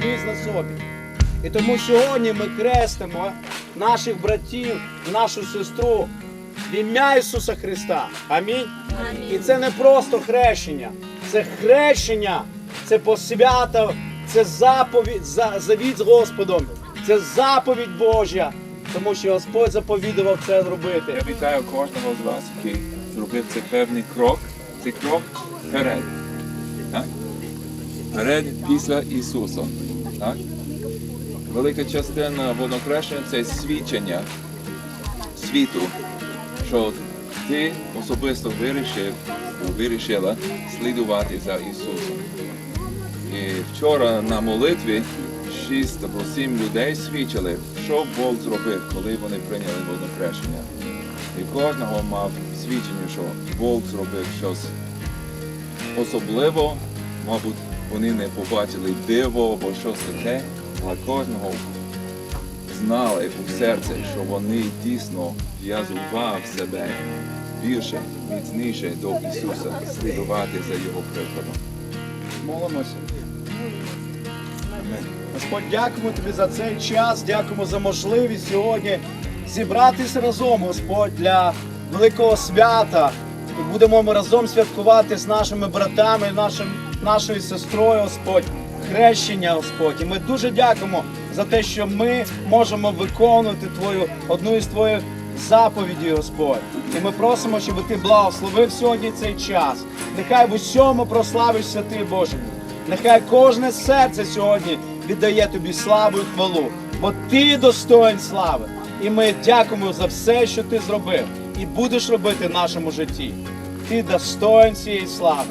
поніс на собі. І тому сьогодні ми крестимо наших братів, нашу сестру в ім'я Ісуса Христа. Амінь. І це не просто хрещення, це хрещення, це посвята, це заповідь, завіт з Господом, це заповідь Божа, тому що Господь заповідував це зробити. Я вітаю кожного з вас, який зробив цей певний крок. Цей крок вперед. Так? Вперед після Ісуса. Так? Велика частина водокрещення це свідчення світу, що ти особисто вирішив, вирішила слідувати за Ісусом. І вчора на молитві шість або сім людей свідчили, що Бог зробив, коли вони прийняли водокрещення. І кожного мав свідчення, що Бог зробив щось особливо, мабуть, вони не побачили диво або щось таке, але кожного знали у серці, що вони дійсно в'язував себе більше, міцніше до Ісуса, слідувати за Його прикладом. Молимося. Господь, дякуємо тобі за цей час, дякуємо за можливість сьогодні зібратися разом, Господь, для великого свята. Будемо ми разом святкувати з нашими братами, нашим, нашою сестрою, Господь, хрещення, Господь. І ми дуже дякуємо за те, що ми можемо виконувати Твою одну із твоїх заповідей, Господь. І ми просимо, щоб ти благословив сьогодні цей час. Нехай в усьому прославишся ти, Боже. Нехай кожне серце сьогодні віддає тобі славу і хвалу, бо ти достоин слави. І ми дякуємо за все, що ти зробив, і будеш робити в нашому житті. Ти достоин цієї слави,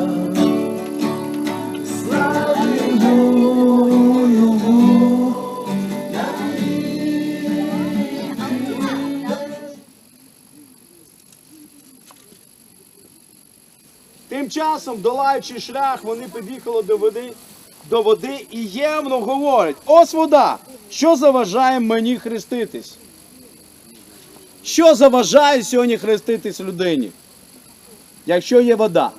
Тим часом, долаючи шлях, вони під'їхали до води, до води і ємно говорять: ось вода, що заважає мені хреститись? Що заважає сьогодні хреститись людині? Якщо є вода.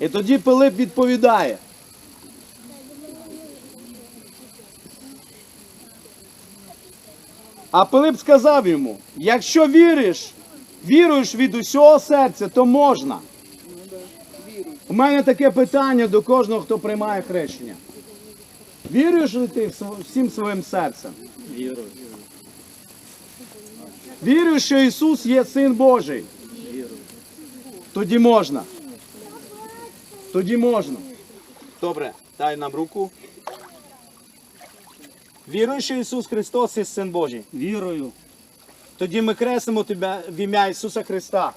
І тоді Пилип відповідає. А Пилип сказав йому: якщо віриш, віруєш від усього серця, то можна. У мене таке питання до кожного, хто приймає хрещення. Віруєш ли ти всім своїм серцем? Вірую. Вірю, що Ісус є Син Божий. Тоді можна. Тоді можна. Добре, дай нам руку. Вірую, що Ісус Христос є Син Божий. Вірую. Тоді ми кресимо тебе в ім'я Ісуса Христа.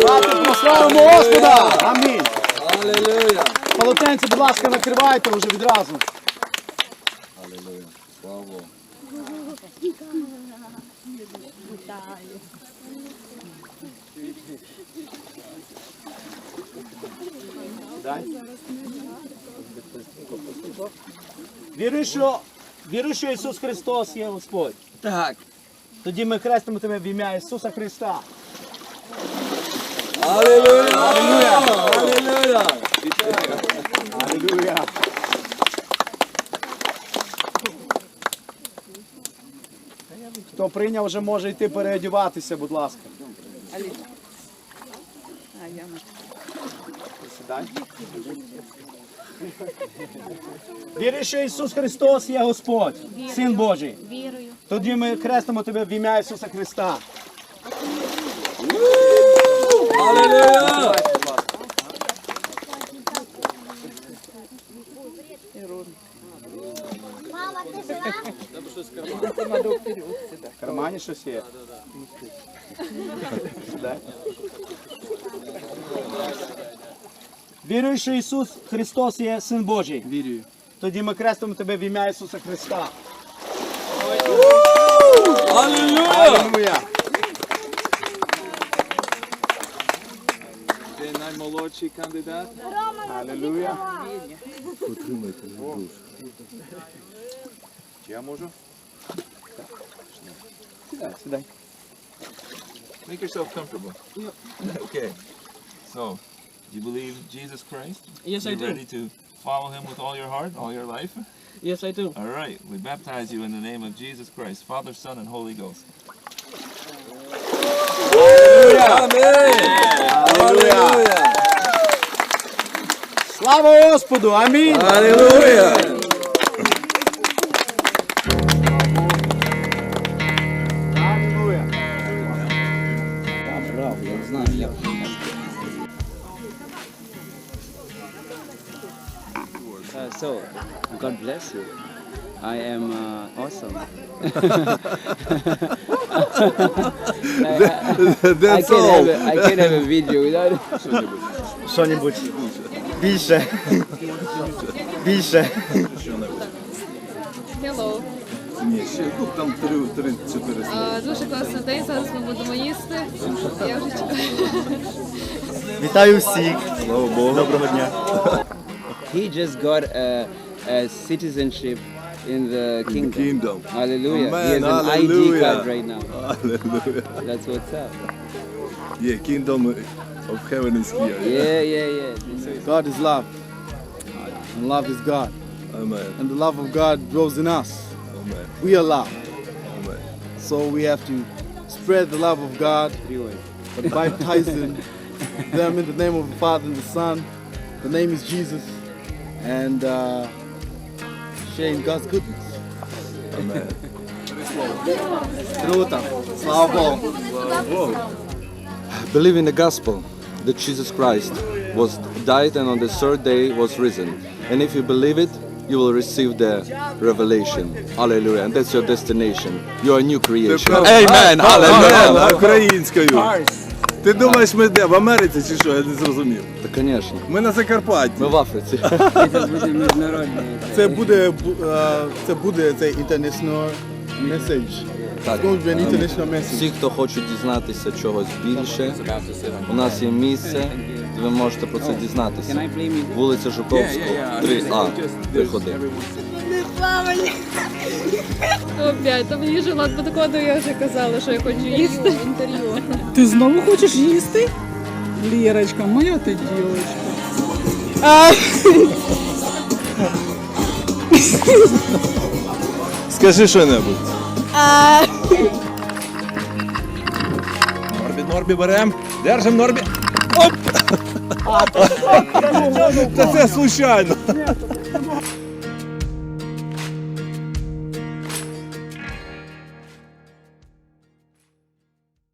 Давайте прославимо Господа! Амінь. Аллилуйя! Полотенце, будь ласка, накривайте вже відразу. Аллилуйя! Слава! Дай. Вірую, що, вірую, що Ісус Христос є Господь. Так! Тоді ми хрестимо тебе в ім'я Ісуса Христа. Аллилуйя! Аллилуйя! Аллилуйя. Хто прийняв, вже може йти переодіватися, будь ласка. Сідай. Вірю, що Ісус Христос є Господь, Син Божий. Вірую. Тоді ми хрестимо тебе в ім'я Ісуса Христа. Аллилуйя! Мама, ти жива? В кармані щось є. Сідай. Вірую, що Ісус Христос є Син Божий. Вірую. Тоді ми крестимо тебе в ім'я Ісуса Христа. Аллилуйя! Ти наймолодший кандидат. Аллилуйя! Чи я можу? Сідай, сідай. Make yourself comfortable. okay. So, you believe Jesus Christ? Yes, I You're do. ready to follow him with all your heart, all your life? Yes, I do. All right. We baptize you in the name of Jesus Christ, Father, Son, and Holy Ghost. Амінь! Алілуя! Слава Господу! Амінь! Алілуя! Аллилуйя! Uh, so, God bless you. I am uh, awesome. I, I, I, can have a, I can have a video without Що-небудь більше. Більше. Hello. Ну, там 3-4 А, Дуже класний день. Зараз ми будемо їсти. Я вже чекаю. Вітаю всіх. Слава Богу. Доброго дня. He just got a, a citizenship in the kingdom. Kingdom. Hallelujah. Amen, he has an ID card right now. Hallelujah. That's what's up. Yeah, kingdom of heaven is here. Yeah, yeah, yeah. This is- God is love. And love is God. Amen. And the love of God grows in us. Amen. We are love. Amen. So we have to spread the love of God by baptizing them in the name of the Father and the Son. The name is Jesus And uh, sharing God's goodness. Amen. Круто. Слава Богу. Believe in the gospel that Jesus Christ was died and on the third day was risen. And if you believe it, you will receive the revelation. Hallelujah. And that's your destination. You are a new creation. Amen. Hallelujah. Українською. Ти думаєш, ми де? В Америці чи що? Я не зрозумів. Звісно. Ми на Закарпатті. Ми в Африці. Це буде, бу- е, це буде цей international message. Так. Всі, хто хочуть дізнатися чогось більше, у нас є місце, де ви можете про це дізнатися. I? Вулиця Жуковського, 3А. Приходи. Опять, то мені вже лад подокладу, я вже казала, що я хочу їсти. Інтерв'ю. Ти знову хочеш їсти? Лірочка, моя ты девочка. А... Скажи що-небудь. Норбі, Норбі берем. Держим Норбі. Оп! Та це случайно.